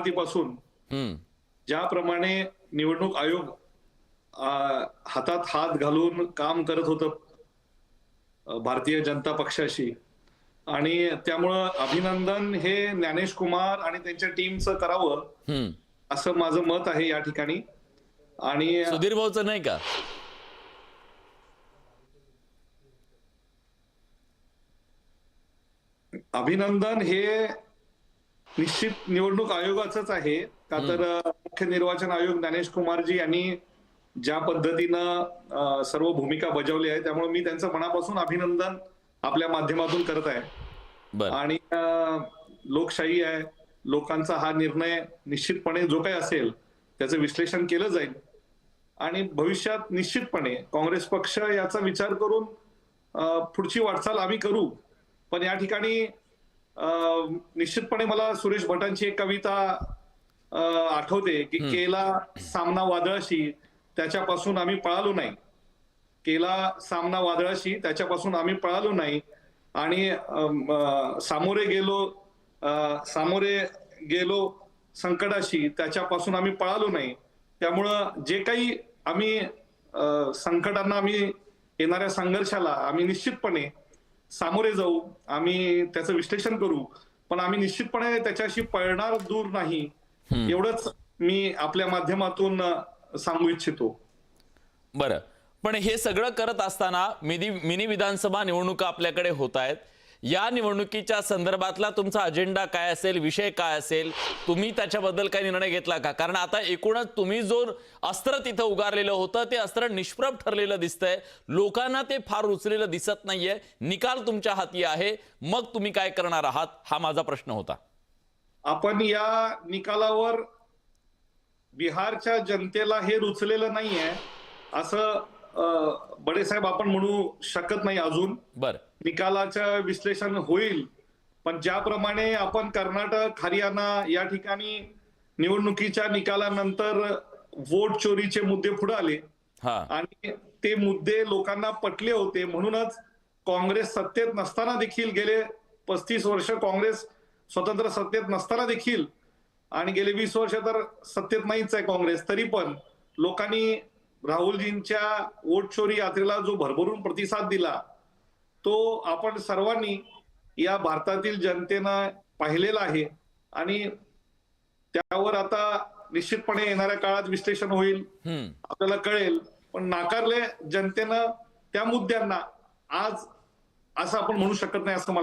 सुरुवातीपासून ज्याप्रमाणे निवडणूक आयोग हातात हात घालून काम करत होतं भारतीय जनता पक्षाशी. आणि त्यामुळं अभिनंदन हे ज्ञानेश कुमार आणि त्यांच्या टीमचं करावं असं माझं मत आहे या ठिकाणी. आणि सुधीर भाऊचं नाही का? अभिनंदन हे निश्चित निवडणूक आयोगाचंच आहे. का तर मुख्य निर्वाचन आयोग ज्ञानेश कुमारजी यांनी ज्या पद्धतीनं सर्व भूमिका बजावली आहे त्यामुळे मी त्यांचं मनापासून अभिनंदन आपल्या माध्यमातून करत आहे. आणि लोकशाही आहे. लोकांचा हा निर्णय निश्चितपणे जो काही असेल त्याचं विश्लेषण केलं जाईल. आणि भविष्यात निश्चितपणे काँग्रेस पक्ष याचा विचार करून पुढची वाटचाल आम्ही करू. पण या ठिकाणी निश्चितपणे मला सुरेश भटांची एक कविता आठवते की केला सामना वादळाशी त्याच्यापासून आम्ही पळालो नाही. केला सामना वादळाशी त्याच्यापासून आम्ही पळालो नाही. आणि सामोरे गेलो सामोरे गेलो संकटाशी त्याच्यापासून आम्ही पळालो नाही. त्यामुळं जे काही आम्ही संकटांना आम्ही येणाऱ्या संघर्षाला आम्ही निश्चितपणे सामोरे जाऊ आम्ही त्याचं विश्लेषण करू पण आम्ही निश्चितपणे त्याच्याशी पळणार दूर नाही एवढंच मी आपल्या माध्यमातून सांगू इच्छितो. बरं. पण हे सगळं करत असताना मिनी मिनी विधानसभा निवडणुका आपल्याकडे होत आहेत. या निवडणुकीच्या संदर्भातला तुमचा अजेंडा काय असेल? विषय काय असेल? तुम्ही त्याच्याबद्दल काही निर्णय घेतला का? कारण आता एकूणच तुम्ही जो अस्त्र तिथं उगारलेलं होतं ते अस्त्र निष्प्रभ ठरलेलं दिसतंय. लोकांना ते फार रुचलेलं दिसत नाहीये. निकाल तुमच्या हाती आहे. मग तुम्ही काय करणार आहात? हा माझा प्रश्न होता. आपण या निकालावर बिहारच्या जनतेला हे रुचलेलं नाहीये. असं अ, बडेसाहेब आपण म्हणू शकत नाही अजून. बरं. निकालाचं विश्लेषण होईल पण ज्याप्रमाणे आपण कर्नाटक हरियाणा या ठिकाणी निवडणुकीच्या निकालानंतर वोट चोरीचे मुद्दे पुढे आले आणि ते मुद्दे लोकांना पटले होते म्हणूनच काँग्रेस सत्तेत नसताना देखील गेले पस्तीस वर्ष काँग्रेस स्वतंत्र सत्तेत नसताना देखील आणि गेले वीस वर्ष तर सत्तेत नाहीच आहे काँग्रेस तरी पण लोकांनी राहुलजींच्या वोट चोरी यात्रेला जो भरभरून प्रतिसाद दिला तो आपण सर्वांनी या भारतातील जनतेनं पाहिलेला आहे. आणि त्यावर आता निश्चितपणे येणाऱ्या काळात विश्लेषण होईल. आपल्याला कळेल. पण नाकारले जनतेनं त्या मुद्द्यांना आज असं आपण म्हणू शकत नाही असं मला